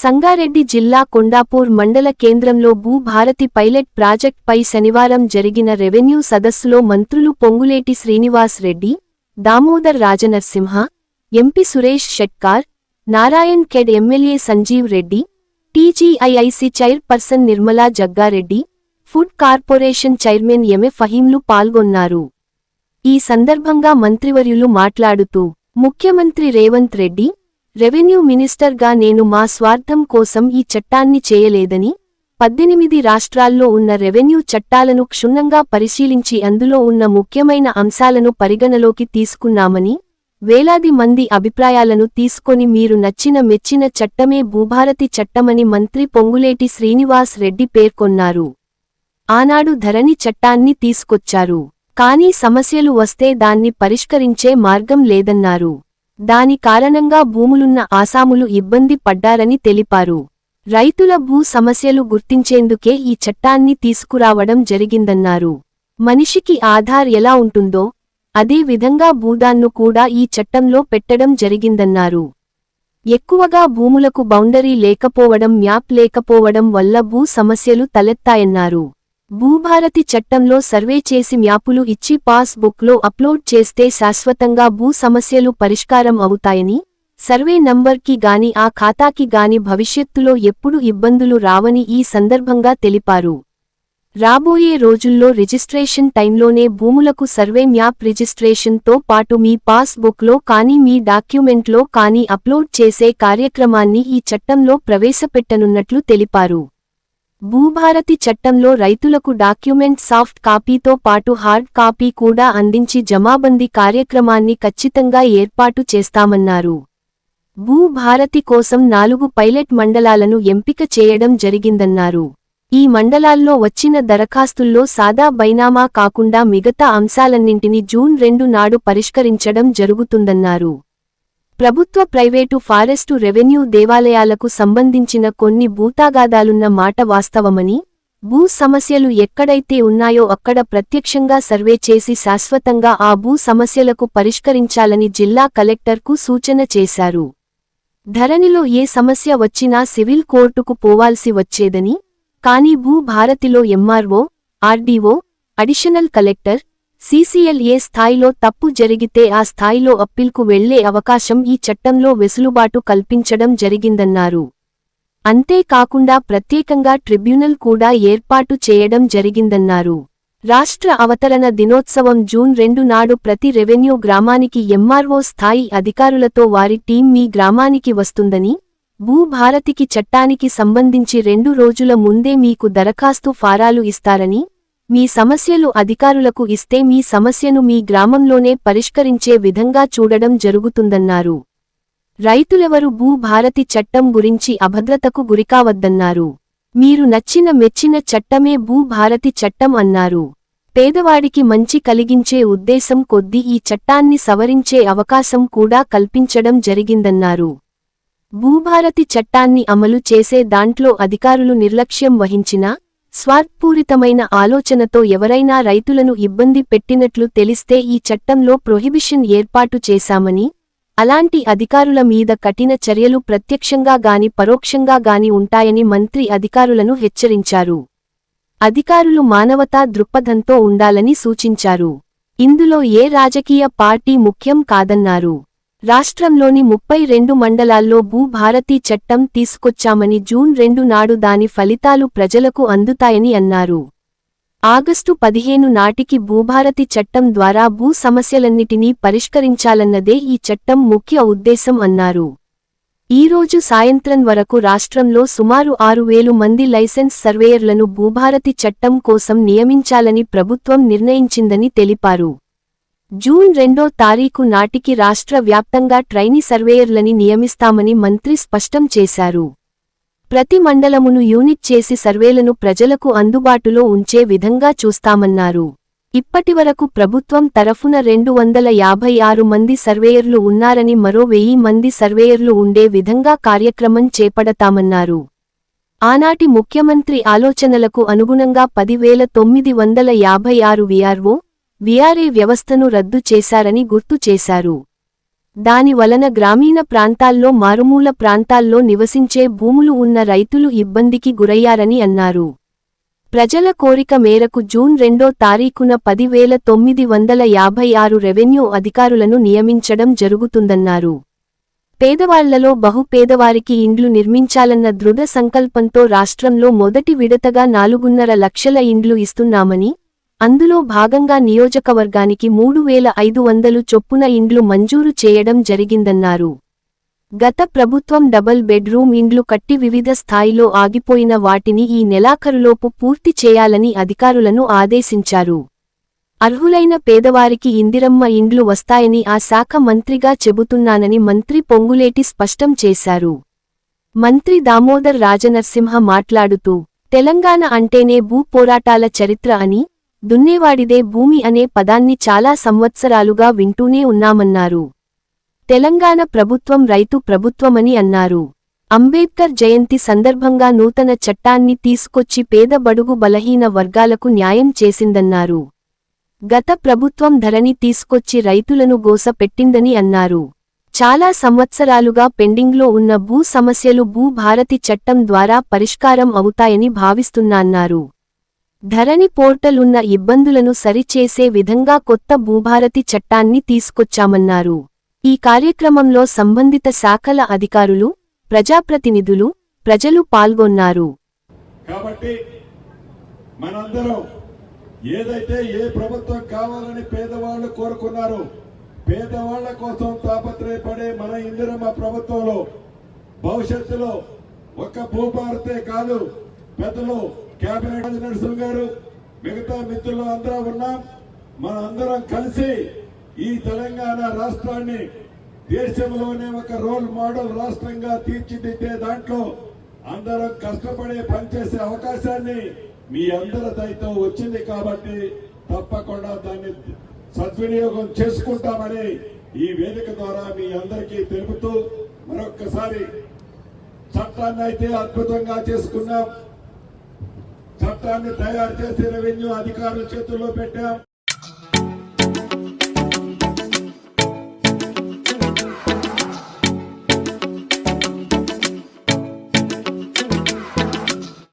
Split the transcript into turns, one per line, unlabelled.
సంగారెడ్డి జిల్లా కొండాపూర్ మండల కేంద్రంలో భూభారతి పైలట్ ప్రాజెక్ట్పై శనివారం జరిగిన రెవెన్యూ సదస్సులో మంత్రులు Ponguleti Srinivas Reddy Damodar Rajanarsimha MP Suresh Shetkar Narayan Khed MLA Sanjeev Reddy TGIIC chairperson Nirmala Jaggareddy food corporation chairman M A ఫహీంలు పాల్గొన్నారు. ఈ సందర్భంగా మంత్రివర్యులు మాట్లాడుతూ ముఖ్యమంత్రి రేవంత్ రెడ్డి రెవెన్యూ మినిస్టర్గా నేను మా స్వార్థం కోసం ఈ చట్టాన్ని చేయలేదని పద్దెనిమిది రాష్ట్రాల్లో ఉన్న రెవెన్యూ చట్టాలను క్షుణ్ణంగా పరిశీలించి అందులో ఉన్న ముఖ్యమైన అంశాలను పరిగణలోకి తీసుకున్నామని వేలాది మంది అభిప్రాయాలను తీసుకొని మీరు నచ్చిన మెచ్చిన చట్టమే భూభారతి చట్టమని మంత్రి పొంగులేటి శ్రీనివాస్ రెడ్డి పేర్కొన్నారు. ఆనాడు ధరణి చట్టాన్ని తీసుకొచ్చారు. కానీ సమస్యలు వస్తే దాన్ని పరిష్కరించే మార్గం లేదన్నారు. దాని కారణంగా భూములున్న ఆసాములు ఇబ్బంది పడ్డారని తెలిపారు. రైతుల భూ సమస్యలు గుర్తించేందుకే ఈ చట్టాన్ని తీసుకురావడం జరిగిందన్నారు. మనిషికి ఆధార్ ఎలా ఉంటుందో అదే విధంగా భూదాన్ను కూడా ఈ చట్టంలో పెట్టడం జరిగిందన్నారు. ఎక్కువగా భూములకు బౌండరీ లేకపోవడం మ్యాప్ లేకపోవడం వల్ల భూ సమస్యలు తలెత్తాయన్నారు. భూభారతి చట్టంలో సర్వే చేసి మ్యాపులు ఇచ్చి పాస్ బుక్లో అప్లోడ్ చేస్తే శాశ్వతంగా భూ సమస్యలు పరిష్కారం అవుతాయని సర్వే నంబర్కి గాని ఆ ఖాతాకి గాని భవిష్యత్తులో ఎప్పుడు ఇబ్బందులు రావని ఈ సందర్భంగా తెలిపారు. రాబోయే రోజుల్లో రిజిస్ట్రేషన్ టైంలోనే భూములకు సర్వే మ్యాప్ రిజిస్ట్రేషన్తో పాటు మీ పాస్ బుక్లో కానీ మీ డాక్యుమెంట్లో కానీ అప్లోడ్ చేసే కార్యక్రమాన్ని ఈ చట్టంలో ప్రవేశపెట్టనున్నట్లు తెలిపారు. భూభారతి చట్టంలో రైతులకు డాక్యుమెంట్ సాఫ్ట్ కాపీతో పాటు హార్డ్ కాపీ కూడా అందించి జమాబందీ కార్యక్రమాన్ని ఖచ్చితంగా ఏర్పాటు చేస్తామన్నారు. భూభారతి కోసం నాలుగు పైలట్ మండలాలను ఎంపిక చేయడం జరిగిందన్నారు. ఈ మండలాల్లో వచ్చిన దరఖాస్తుల్లో సాదా బైనామా కాకుండా మిగతా అంశాలన్నింటినీ జూన్ రెండు నాడు పరిష్కరించడం జరుగుతుందన్నారు. ప్రభుత్వ ప్రైవేటు ఫారెస్టు రెవెన్యూ దేవాలయాలకు సంబంధించిన కొన్ని భూతాగాదాలున్న మాట వాస్తవమని భూ సమస్యలు ఎక్కడైతే ఉన్నాయో అక్కడ ప్రత్యక్షంగా సర్వే చేసి శాశ్వతంగా ఆ భూ సమస్యలకు పరిష్కరించాలని జిల్లా కలెక్టర్కు సూచన చేశారు. ధరణిలో ఏ సమస్య వచ్చినా సివిల్ కోర్టుకు పోవాల్సి వచ్చేదని కానీ భూ భారతిలో MRO RDO additional collector CCL A స్థాయిలో తప్పు జరిగితే ఆ స్థాయిలో అప్పీల్కు వెళ్ళే అవకాశం ఈ చట్టంలో వెసులుబాటు కల్పించడం జరిగిందన్నారు. అంతేకాకుండా ప్రత్యేకంగా ట్రిబ్యునల్ కూడా ఏర్పాటు చేయడం జరిగిందన్నారు. రాష్ట్ర అవతరణ దినోత్సవం జూన్ రెండు నాడు ప్రతి రెవెన్యూ గ్రామానికి ఎంఆర్ఓ స్థాయి అధికారులతో వారి టీం మీ గ్రామానికి వస్తుందని భూభారతికి చట్టానికి సంబంధించి రెండు రోజుల ముందే మీకు దరఖాస్తు ఫారాలు ఇస్తారని మీ సమస్యలు అధికారులకు ఇస్తే మీ సమస్యను మీ గ్రామంలోనే పరిష్కరించే విధంగా చూడడం జరుగుతుందన్నారు. రైతులెవరు భూభారతి చట్టం గురించి అభద్రతకు గురికావద్దన్నారు. మీరు నచ్చిన మెచ్చిన చట్టమే భూభారతి చట్టం అన్నారు. పేదవాడికి మంచి కలిగించే ఉద్దేశం కొద్దీ ఈ చట్టాన్ని సవరించే అవకాశం కూడా కల్పించడం జరిగిందన్నారు. భూభారతి చట్టాన్ని అమలు చేసే దాంట్లో అధికారులు నిర్లక్ష్యం వహించినా స్వార్థపూరితమైన ఆలోచనతో ఎవరైనా రైతులను ఇబ్బంది పెట్టినట్లు తెలిస్తే ఈ చట్టంలో ప్రొహిబిషన్ ఏర్పాటు చేశామని అలాంటి అధికారుల మీద కఠిన చర్యలు ప్రత్యక్షంగా గాని పరోక్షంగా గాని ఉంటాయని మంత్రి అధికారులను హెచ్చరించారు. అధికారులు మానవతా దృక్పథంతో ఉండాలని సూచించారు. ఇందులో ఏ రాజకీయ పార్టీ ముఖ్యం కాదన్నారు. రాష్ట్రంలోని ముప్పై రెండు మండలాల్లో భూభారతీ చట్టం తీసుకొచ్చామని జూన్ రెండు నాడు దాని ఫలితాలు ప్రజలకు అందుతాయని అన్నారు. ఆగస్టు పదిహేను నాటికి భూభారతి చట్టం ద్వారా భూ సమస్యలన్నిటినీ పరిష్కరించాలన్నదే ఈ చట్టం ముఖ్య ఉద్దేశం అన్నారు. ఈరోజు సాయంత్రం వరకు రాష్ట్రంలో సుమారు ఆరు వేలు మంది లైసెన్స్ సర్వేయర్లను భూభారతి చట్టం కోసం నియమించాలని ప్రభుత్వం నిర్ణయించిందని తెలిపారు. జూన్ రెండో తారీఖు నాటికి రాష్ట్ర వ్యాప్తంగా ట్రైనీ సర్వేయర్లని నియమిస్తామని మంత్రి స్పష్టం చేశారు. ప్రతి మండలమును యూనిట్ చేసి సర్వేలను ప్రజలకు అందుబాటులో ఉంచే విధంగా చూస్తామన్నారు. ఇప్పటివరకు ప్రభుత్వం తరఫున రెండు వందల యాభై ఆరు మంది సర్వేయర్లు ఉన్నారని మరో వెయ్యి మంది సర్వేయర్లు ఉండే విధంగా కార్యక్రమం చేపడతామన్నారు. ఆనాటి ముఖ్యమంత్రి ఆలోచనలకు అనుగుణంగా పదివేల తొమ్మిది వందల యాభై ఆరు విఆర్ఓ విఆర్ఏ వ్యవస్థను రద్దు చేశారని గుర్తు చేశారు. దాని వలన గ్రామీణ ప్రాంతాల్లో మారుమూల ప్రాంతాల్లో నివసించే భూములు ఉన్న రైతులు ఇబ్బందికి గురయ్యారని అన్నారు. ప్రజల కోరిక మేరకు జూన్ రెండో తారీఖున పదివేల తొమ్మిది వందల యాభై ఆరు రెవెన్యూ అధికారులను నియమించడం జరుగుతుందన్నారు. పేదవాళ్ళలో బహుపేదవారికి ఇండ్లు నిర్మించాలన్న దృఢ సంకల్పంతో రాష్ట్రంలో మొదటి విడతగా నాలుగున్నర లక్షల ఇండ్లు ఇస్తున్నామని అందులో భాగంగా నియోజకవర్గానికి మూడు వేల ఐదు వందలు చొప్పున ఇండ్లు మంజూరు చేయడం జరిగిందన్నారు. గత ప్రభుత్వం డబల్ బెడ్రూమ్ ఇండ్లు కట్టి వివిధ స్థాయిలో ఆగిపోయిన వాటిని ఈ నెలాఖరులోపు పూర్తి చేయాలని అధికారులను ఆదేశించారు. అర్హులైన పేదవారికి ఇందిరమ్మ ఇండ్లు వస్తాయని ఆ శాఖ మంత్రిగా చెబుతున్నానని మంత్రి పొంగులేటి స్పష్టం చేశారు. మంత్రి దామోదర్ రాజనరసింహ మాట్లాడుతూ తెలంగాణ అంటేనే భూ పోరాటాల చరిత్ర అని దున్నేవాడిదే భూమి అనే పదాన్ని చాలా సంవత్సరాలుగా వింటూనే ఉన్నామన్నారు. తెలంగాణ ప్రభుత్వం రైతు ప్రభుత్వమని అన్నారు. అంబేద్కర్ జయంతి సందర్భంగా నూతన చట్టాన్ని తీసుకొచ్చి పేద బడుగు బలహీన వర్గాలకు న్యాయం చేసిందన్నారు. గత ప్రభుత్వం ధరణి తీసుకొచ్చి రైతులను గోస పెట్టిందని అన్నారు. చాలా సంవత్సరాలుగా పెండింగ్లో ఉన్న భూ సమస్యలు భూభారతి చట్టం ద్వారా పరిష్కారం అవుతాయని భావిస్తున్నాన్నారు ధరణి పోర్టల్ ఉన్న ఇబ్బందులను సరిచేసే విధంగా కొత్త భూభారతి చట్టాన్ని తీసుకొచ్చామన్నారు. ఈ కార్యక్రమంలో సంబంధిత శాఖల అధికారులు ప్రజాప్రతినిధులు ప్రజలు పాల్గొన్నారు.
కాబట్టి మనందరం ఏదైతే ఏ ప్రభుత్వం కావాలని పేదవాళ్ళు కోరుకున్నారు పేదవాళ్ళ కోసం తాపత్రయపడే మన ఇందిరమ్మ ప్రభుత్వంలో భవిష్యత్తులో ఒక్క భూభారతే కాదు పెద్దలు కేబినెట్ నరసింహ గారు మిగతా మిత్రులు అందరూ ఉన్నాం. మన అందరం కలిసి ఈ తెలంగాణ రాష్ట్రాన్ని దేశంలోనే ఒక రోల్ మోడల్ రాష్ట్రంగా తీర్చిదిద్దే దాంట్లో అందరం కష్టపడే పనిచేసే అవకాశాన్ని మీ అందరి దయతో వచ్చింది కాబట్టి తప్పకుండా దాన్ని సద్వినియోగం చేసుకుంటామని ఈ వేదిక ద్వారా మీ అందరికీ తెలుపుతూ మరొక్కసారి చట్టాన్ని అయితే అద్భుతంగా చేసుకున్నాం. చట్టాన్ని తయారు చేసి రెవెన్యూ అధికారుల చేతుల్లో పెట్టాం.